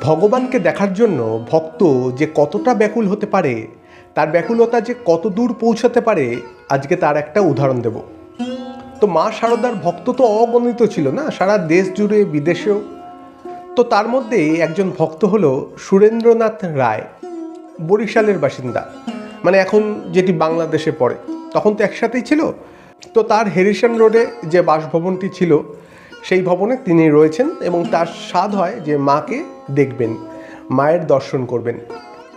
ভগবানকে দেখার জন্য ভক্ত যে কতটা ব্যাকুল হতে পারে, তার ব্যাকুলতা যে কত দূর পৌঁছাতে পারে, আজকে তার একটা উদাহরণ দেব। তো মা শারদার ভক্ত তো অগণিত ছিল না, সারা দেশ জুড়ে, বিদেশেও। তো তার মধ্যে একজন ভক্ত হলো সুরেন্দ্রনাথ রায়, বরিশালের বাসিন্দা। মানে এখন যেটি বাংলাদেশে পড়ে। তখন তো একসাথেই ছিল। তো তার হেরিসন রোডে যে বাসভবনটি ছিল, সেই ভবনে তিনি রয়েছেন এবং তার স্বাদ হয় যে মাকে দেখবেন মায়ের দর্শন করবেন।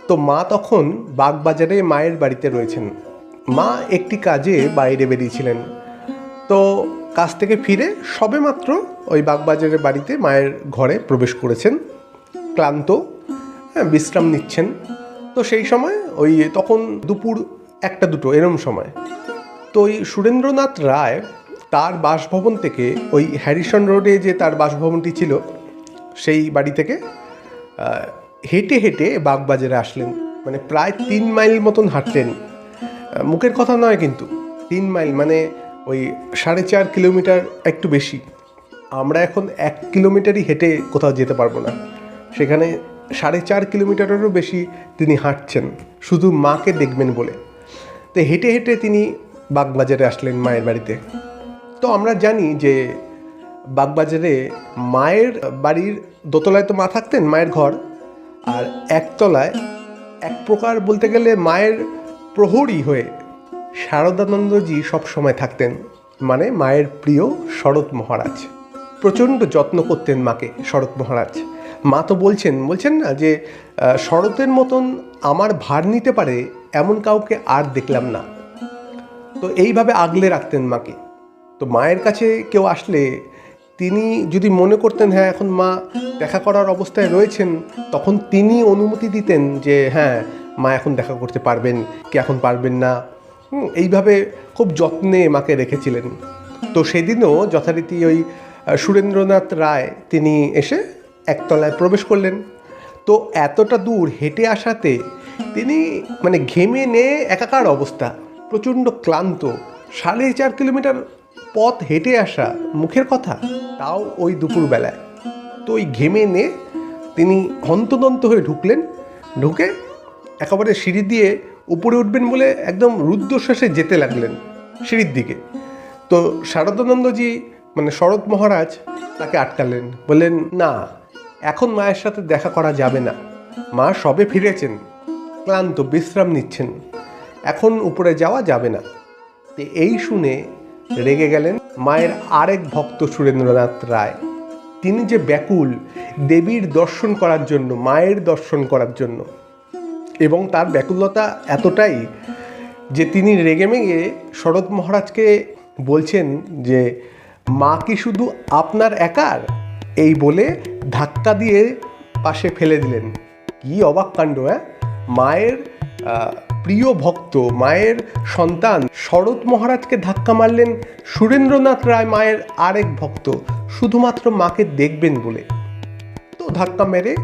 তো মা তখন বাগবাজারে মায়ের বাড়িতে রয়েছেন। মা একটি কাজে বাইরে বেরিয়েছিলেন। তো কাজ থেকে ফিরে সবেমাত্র ওই বাগবাজারের বাড়িতে মায়ের ঘরে প্রবেশ করেছেন। ক্লান্ত হ্যাঁ, বিশ্রাম নিচ্ছেন। তো সেই সময় ওই তখন দুপুর একটা দুটো এরম সময়। তো ওই সুরেন্দ্রনাথ রায় তার বাসভবন থেকে ওই হ্যারিসন রোডে যে তার বাসভবনটি ছিল সেই বাড়ি থেকে হেঁটে হেঁটে বাগবাজারে আসলেন। মানে প্রায় তিন মাইল মতন হাঁটলেন। মুখের কথা নয় কিন্তু, তিন মাইল মানে ওই সাড়ে চার কিলোমিটার একটু বেশি। আমরা এখন এক কিলোমিটারই হেঁটে কোথাও যেতে পারব না। সেখানে সাড়ে চার কিলোমিটারেরও বেশি তিনি হাঁটছেন, শুধু মাকে দেখবেন বলে। তো হেঁটে হেঁটে তিনি বাগবাজারে আসলেন মায়ের বাড়িতে। তো আমরা জানি যে বাগবাজারে মায়ের বাড়ির দোতলায় তো মা থাকতেন, মায়ের ঘর। আর একতলায় এক প্রকার বলতে গেলে মায়ের প্রহরী হয়ে শারদানন্দজি সব সময় থাকতেন। মানে মায়ের প্রিয় শরৎ মহারাজ। প্রচণ্ড যত্ন করতেন মাকে শরৎ মহারাজ। মা তো বলছেন বলছেন না যে শরতের মতন আমার ভার নিতে পারে এমন কাউকে আর দেখলাম না। তো এইভাবে আগলে রাখতেন মাকে। তো মায়ের কাছে কেউ আসলে তিনি যদি মনে করতেন হ্যাঁ এখন মা দেখা করার অবস্থায় রয়েছেন, তখন তিনি অনুমতি দিতেন যে হ্যাঁ মা এখন দেখা করতে পারবেন, কি এখন পারবেন না। এইভাবে খুব যত্নে মাকে রেখেছিলেন। তো সেদিনও যথারীতি ওই সুরেন্দ্রনাথ রায় তিনি এসে একতলায় প্রবেশ করলেন। তো এতটা দূর হেঁটে আসাতে তিনি মানে ঘেমে নিয়ে একাকার অবস্থা, প্রচণ্ড ক্লান্ত, সাড়ে চার কিলোমিটার পথ হেঁটে আসা মুখের কথা। তাও ওই দুপুরবেলায়। তো ওই ঘেমে নিয়ে তিনি হন্তদন্ত হয়ে ঢুকলেন। ঢুকে একেবারে সিঁড়ি দিয়ে উপরে উঠবেন বলে একদম রুদ্ধশ্বাসে যেতে লাগলেন সিঁড়ির দিকে। তো শারদানন্দজি মানে শরৎ মহারাজ তাকে আটকালেন। বললেন, না, এখন মায়ের সাথে দেখা করা যাবে না। মা সবে ফিরেছেন, ক্লান্ত বিশ্রাম নিচ্ছেন। এখন উপরে যাওয়া যাবে না। তো এই শুনে রেগে গেলেন মায়ের আরেক ভক্ত সুরেন্দ্রনাথ রায়। তিনি যে ব্যাকুল, দেবীর দর্শন করার জন্য, মায়ের দর্শন করার জন্য। এবং তার ব্যাকুলতা এতটাই যে তিনি রেগে মেগে শরৎ মহারাজকে বলছেন যে, মা কি শুধু আপনার একার? এই বলে ধাক্কা দিয়ে পাশে ফেলে দিলেন। কি অবাক কাণ্ড হ্যাঁ মায়ের প্রিয় ভক্ত মায়ের সন্তান শরৎ মহারাজকে ধাক্কা মারলেন সুরেন্দ্রনাথ রায় মায়ের আরেক ভক্ত শুধুমাত্র মাকে দেখবেন বলে। তো ধাক্কা মেরে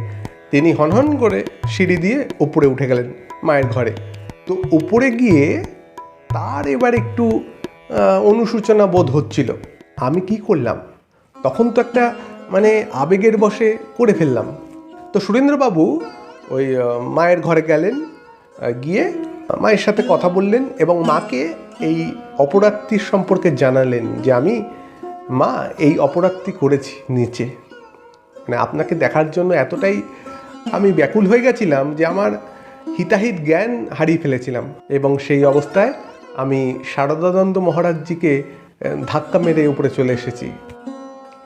তিনি হনহন করে সিঁড়ি দিয়ে উপরে উঠে গেলেন মায়ের ঘরে। তো উপরে গিয়ে তার এবার একটু আহ, অনুশোচনা বোধ হচ্ছিল। আমি কি করলাম? তখন তো একটা মানে আবেগের বশে করে ফেললাম। তো সুরেন্দ্রবাবু ওই মায়ের ঘরে গেলেন গিয়ে মায়ের সাথে কথা বললেন এবং মাকে এই অপরাধটির সম্পর্কে জানালেন যে আমি, মা, এই অপরাধটি করেছি নিচে। মানে আপনাকে দেখার জন্য এতটাই আমি ব্যাকুল হয়ে গেছিলাম যে আমার হিতাহিত জ্ঞান হারিয়ে ফেলেছিলাম এবং সেই অবস্থায় আমি শারদানন্দ মহারাজজিকে ধাক্কা মেরে উপরে চলে এসেছি।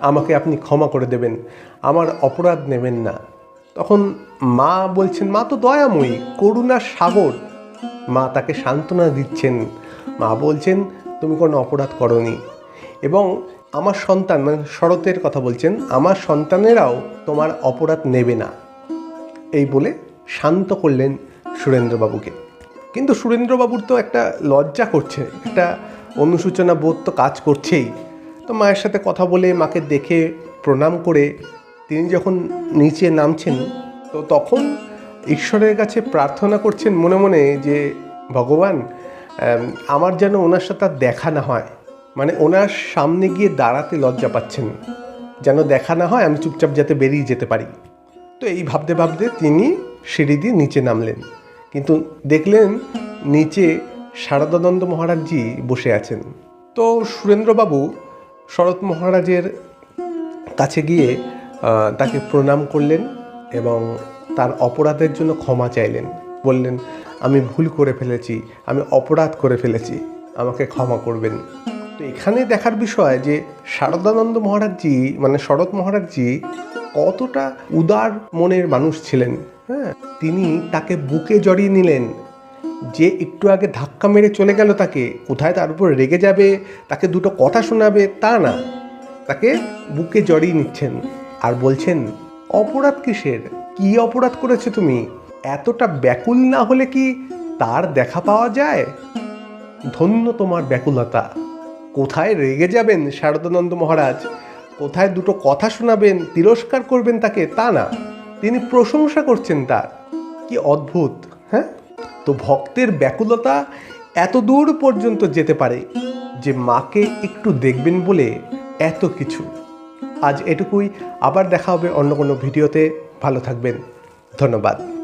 আমাকে আপনি ক্ষমা করে দেবেন, আমার অপরাধ নেবেন না। তখন মা বলছেন, মা তো দয়াময়ী, করুণার সাগর মা তাকে সান্ত্বনা দিচ্ছেন। মা বলছেন, তুমি কোনো অপরাধ করনি। এবং আমার সন্তান মানে শরতের কথা বলছেন, আমার সন্তানেরাও তোমার অপরাধ নেবে না। এই বলে শান্ত করলেন সুরেন্দ্রবাবুকে। কিন্তু সুরেন্দ্রবাবুর তো একটা লজ্জা করছে, একটা অনুসূচনা বোধ তো কাজ করছেই। তো মায়ের সাথে কথা বলে মাকে দেখে, প্রণাম করে তিনি যখন নিচে নামছেন, তো তখন ঈশ্বরের কাছে প্রার্থনা করছেন মনে মনে যে, ভগবান আমার যেন ওনার সাথে আর দেখা না হয়। মানে ওনার সামনে গিয়ে দাঁড়াতে লজ্জা পাচ্ছেন। যেন দেখা না হয়, আমি চুপচাপ যাতে বেরিয়ে যেতে পারি। তো এই ভাবতে ভাবতে তিনি সিঁড়ি দিয়ে নিচে নামলেন। কিন্তু দেখলেন নিচে শারদানন্দ মহারাজজি বসে আছেন। তো সুরেন্দ্রবাবু শরৎ মহারাজের কাছে গিয়ে তাকে প্রণাম করলেন এবং তার অপরাধের জন্য ক্ষমা চাইলেন। বললেন, আমি ভুল করে ফেলেছি, আমি অপরাধ করে ফেলেছি, আমাকে ক্ষমা করবেন। তো এখানে দেখার বিষয় যে শারদানন্দ মহারাজজি মানে শরৎ মহারাজজি কতটা উদার মনের মানুষ ছিলেন হ্যাঁ? তিনি তাকে বুকে জড়িয়ে নিলেন যে একটু আগে ধাক্কা মেরে চলে গেল তাকে, কোথায় তার উপর রেগে যাবে, তাকে দুটো কথা শোনাবে, তা না। তাকে বুকে জড়িয়ে নিচ্ছেন আর বলছেন, অপরাধ কিসের? কি অপরাধ করেছ তুমি? এতটা ব্যাকুল না হলে কি তার দেখা পাওয়া যায়? ধন্য তোমার ব্যাকুলতা। কোথায় রেগে যাবেন শারদানন্দ মহারাজ? কোথায় দুটো কথা শোনাবেন, তিরস্কার করবেন তাকে? তা না, তিনি প্রশংসা করছেন তার। কি অদ্ভুত হ্যাঁ? তো ভক্তের ব্যাকুলতা এত দূর পর্যন্ত যেতে পারে যে মাকে একটু দেখবেন বলে এত কিছু। আজ এটুকুই, আবার দেখা হবে অন্য কোনো ভিডিওতে। ভালো থাকবেন। ধন্যবাদ।